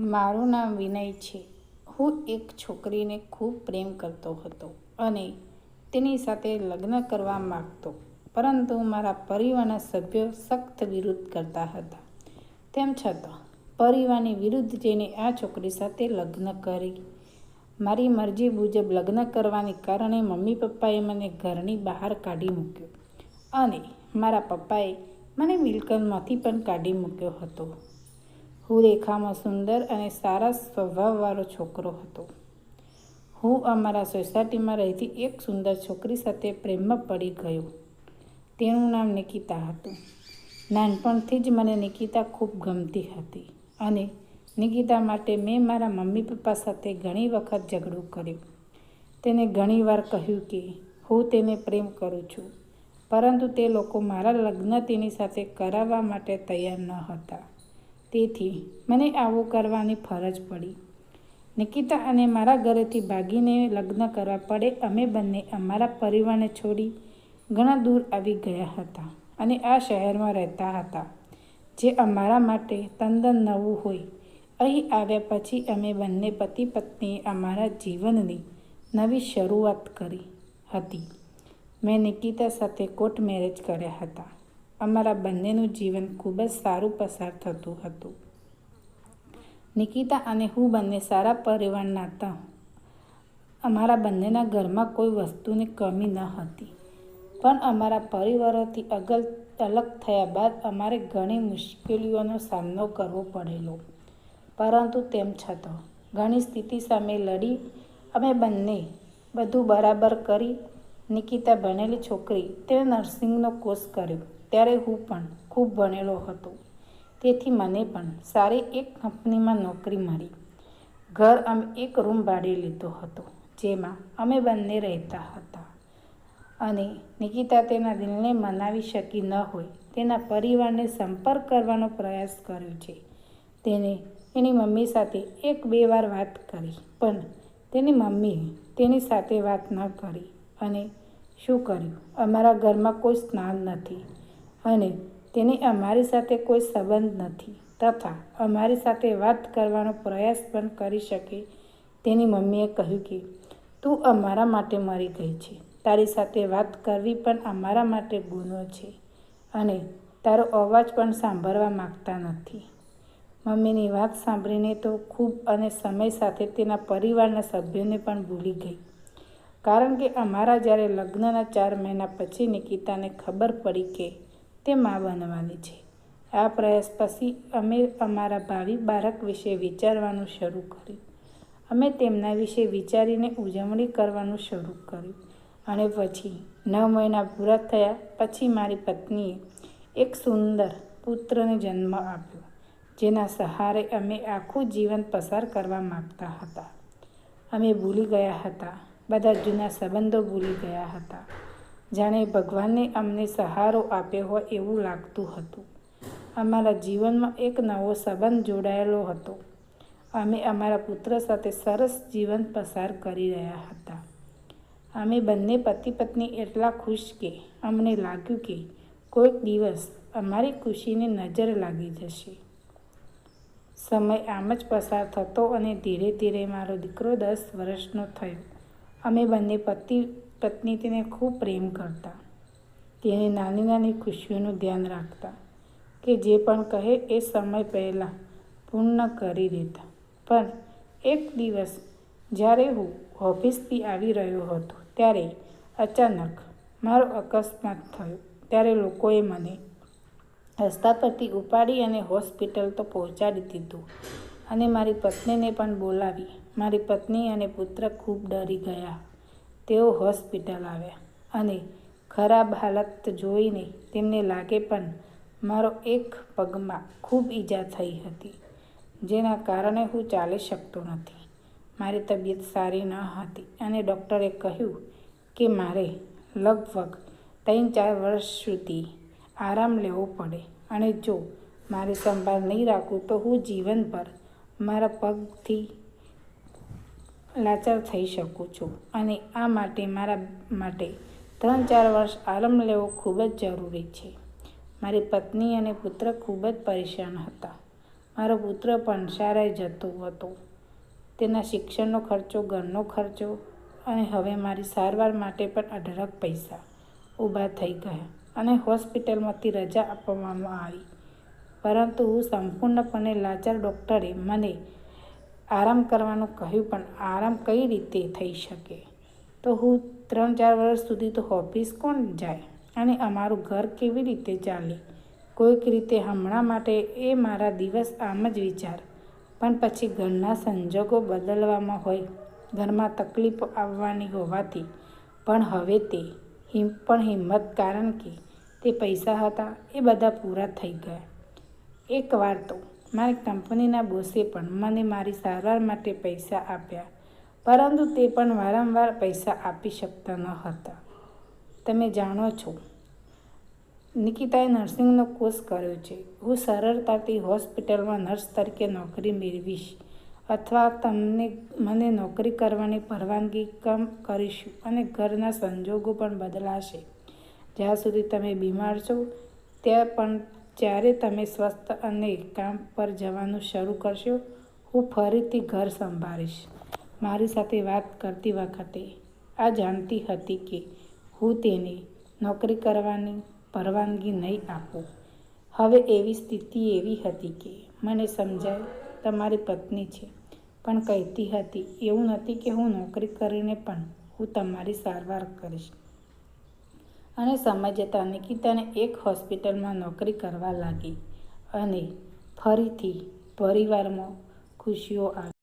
મારું નામ વિનય છે. હું એક છોકરીને ખૂબ પ્રેમ કરતો હતો અને તેની સાથે લગ્ન કરવા માગતો, પરંતુ મારા પરિવારના સભ્યો સખ્ત વિરુદ્ધ કરતા હતા. તેમ છતાં, પરિવારની વિરુદ્ધ જઈને આ છોકરી સાથે લગ્ન કરી. મારી મરજી મુજબ લગ્ન કરવાને કારણે મમ્મી પપ્પાએ મને ઘરની બહાર કાઢી મૂક્યો અને મારા પપ્પાએ મને મિલકતમાંથી પણ કાઢી મૂક્યો હતો. હું રેખામાં સુંદર અને સારા સ્વભાવવાળો છોકરો હતો. હું અમારા સોસાયટીમાં રહેતી એક સુંદર છોકરી સાથે પ્રેમમાં પડી ગયો. તેનું નામ નિકિતા હતું. નાનપણથી જ મને નિકિતા ખૂબ ગમતી હતી અને નિકિતા માટે મેં મારા મમ્મી પપ્પા સાથે ઘણી વખત ઝઘડો કર્યો. તેને ઘણીવાર કહ્યું કે, હું તેને પ્રેમ કરું છું, પરંતુ તે લોકો મારા લગ્ન તેની સાથે કરાવવા માટે તૈયાર ન હતા. તેથી મને આવું કરવાની ફરજ પડી. નિકિતા અને મારા ઘરેથી ભાગીને લગ્ન કરવા પડે, અમે બંને અમારા પરિવારને છોડી ઘણા દૂર આવી ગયા હતા અને આ શહેરમાં રહેતા હતા. જે અમારા માટે તદ્દન નવું હોય. અહીં આવ્યા પછી અમે બંને પતિ પત્નીએ અમારા જીવનની નવી શરૂઆત કરી હતી. મેં નિકિતા સાથે કોર્ટ મેરેજ કર્યા હતા. અમારા બંનેનું જીવન ખૂબ જ સારું પસાર થતું હતું. નિકિતા અને હું બંને સારા પરિવારના હતા. અમારા બંનેના ઘરમાં કોઈ વસ્તુની કમી ન હતી. પણ અમારા પરિવારોથી અગલ અલગ થયા બાદ અમારે ઘણી મુશ્કેલીઓનો સામનો કરવો પડેલો. પરંતુ તેમ છતાં, ઘણી સ્થિતિ સામે લડી, અમે બંને બધું બરાબર કરી, નિકિતા ભણેલી છોકરી, તેણે નર્સિંગનો કોર્સ કર્યો. ત્યારે હું પણ ખૂબ ભણેલો હતો. તેથી મને પણ સારી એક કંપનીમાં નોકરી મળી. ઘર અમે એક રૂમ ભાડે લીધો હતો, જેમાં અમે બંને રહેતા હતા. અને નિકિતા તેના દિલને મનાવી શકી ન હોય, તેના પરિવારને સંપર્ક કરવાનો પ્રયાસ કર્યો છે. તેને એની મમ્મી સાથે એક બે વાર વાત કરી, પણ તેની મમ્મીએ તેની સાથે વાત ન કરી અને શું કર્યું? અમારા ઘરમાં કોઈ સ્નાન નથી. અને તેને અમારી સાથે કોઈ સંબંધ નથી તથા અમારી સાથે વાત કરવાનો પ્રયાસ પણ કરી શકે તેની મમ્મીએ કહ્યું કે, તું અમારા માટે મરી ગઈ છે. તારી સાથે વાત કરવી પણ અમારા માટે ગુનો છે અને તારો અવાજ પણ સાંભળવા માગતા નથી. મમ્મીની વાત સાંભળીને તો ખૂબ અને સમય સાથે તેના પરિવારના સભ્યોને પણ ભૂલી ગઈ. કારણ કે અમારા જ્યારે લગ્નના ચાર મહિના પછી નિકિતાને ખબર પડી કે તે મા બનવાની છે. આ પ્રયાસ પછી અમે અમારા ભાવિ બાળક વિશે વિચારવાનું શરૂ કર્યું. અમે તેમના વિશે વિચારીને ઉજવણી કરવાનું શરૂ કર્યું. અને પછી નવ મહિના પૂરા થયા પછી મારી પત્નીએ એક સુંદર પુત્રને જન્મ આપ્યો, જેના સહારે અમે આખું જીવન પસાર કરવા માગતા હતા. અમે ભૂલી ગયા હતા. બધા જૂના સંબંધો ભૂલી ગયા હતા. જાણે ભગવાને અમને સહારો આપ્યો હોય એવું લાગતું હતું. અમારા જીવનમાં એક નવો સંબંધ જોડાયેલો હતો. અમે અમારા પુત્ર સાથે સરસ જીવન પસાર કરી રહ્યા હતા. અમે બંને પતિ પત્ની એટલા ખુશ કે અમને લાગ્યું કે કોઈક દિવસ અમારી ખુશીને નજર લાગી જશે. સમય આમ જ પસાર થતો અને ધીરે ધીરે મારો દીકરો દસ વર્ષનો થયો. અમે બંને પતિ પત્ની તેને ખૂબ પ્રેમ કરતા. તેની નાની નાની ખુશીઓનું ધ્યાન રાખતા કે જે પણ કહે એ સમય પહેલાં પૂર્ણ કરી દેતા. પણ એક દિવસ જ્યારે હું ઓફિસથી આવી રહ્યો હતો ત્યારે અચાનક મારો અકસ્માત થયો. ત્યારે લોકોએ મને રસ્તા પરથી ઉપાડી અને હોસ્પિટલ તો પહોંચાડી દીધું અને મારી પત્નીને પણ બોલાવી. મારી પત્ની અને પુત્ર ખૂબ ડરી ગયા. તેઓ હોસ્પિટલ આવ્યા અને ખરાબ હાલત જોઈને તેમને લાગે પણ મારો એક પગમાં ખૂબ ઈજા થઈ હતી, જેના કારણે હું ચાલી શકતો નથી. મારી તબિયત સારી ન હતી અને ડૉક્ટરે કહ્યું કે મારે લગભગ ત્રણ ચાર વર્ષ સુધી આરામ લેવો પડે અને જો મારી સંભાળ નહીં રાખું તો હું જીવનભર મારા પગથી લાચાર થઈ શકું છું અને આ માટે મારા માટે ત્રણ ચાર વર્ષ આરામ લેવો ખૂબ જ જરૂરી છે. મારી પત્ની અને પુત્ર ખૂબ જ પરેશાન હતા. મારો પુત્ર પણ શાળાએ જતો હતો. તેના શિક્ષણનો ખર્ચો, ઘરનો ખર્ચો અને હવે મારી સારવાર માટે પણ અઢળક પૈસા ઊભા થઈ ગયા અને હોસ્પિટલમાંથી રજા આપવામાં આવી. પરંતુ હું સંપૂર્ણપણે લાચાર ડૉક્ટરે મને આરામ કરવાનું કહ્યું પણ આરામ કઈ રીતે થઈ શકે? તો હું ત્રણ ચાર વર્ષ સુધી તો ઓફિસ કોણ જાય? અને અમારું ઘર કેવી રીતે ચાલે? કોઈક રીતે હમણાં માટે એ મારા દિવસ આમ જ વિચાર. પણ પછી ઘરના સંજોગો બદલવામાં હોય, ઘરમાં તકલીફો આવવાની હોવાથી. પણ હવે તે હિમ, પણ હિંમત કારણ કે તે પૈસા હતા એ બધા પૂરા થઈ ગયા. એકવાર તો મારી કંપનીના બોસે પણ મને મારી સારવાર માટે પૈસા આપ્યા, પરંતુ તે પણ વારંવાર પૈસા આપી શકતા ન હતા. તમે જાણો છો, નિકિતાએ નર્સિંગનો કોર્સ કર્યો છે. હું સરળતાથી હોસ્પિટલમાં નર્સ તરીકે નોકરી મેળવીશ અથવા તમને, મને નોકરી કરવાની પરવાનગી કમ કરીશું અને ઘરના સંજોગો પણ બદલાશે. જ્યાં સુધી તમે બીમાર છો, ત્યાં પણ જ્યારે તમે સ્વસ્થ અને કામ પર જવાનું શરૂ કરશો, હું ફરીથી ઘર સંભાળીશ. મારી સાથે વાત કરતી વખતે આ જાણતી હતી કે હું તેને નોકરી કરવાની પરવાનગી નહીં આપું. હવે એવી સ્થિતિ એવી હતી કે મને સમજાય, તમારી પત્ની છે. પણ કહેતી હતી, એવું નથી કે હું નોકરી કરીને પણ હું તમારી સારવાર કરીશ. અને સમય જતાં નિકિતાને એક હોસ્પિટલમાં નોકરી કરવા લાગી અને ફરીથી પરિવારમાં ખુશીઓ આવી.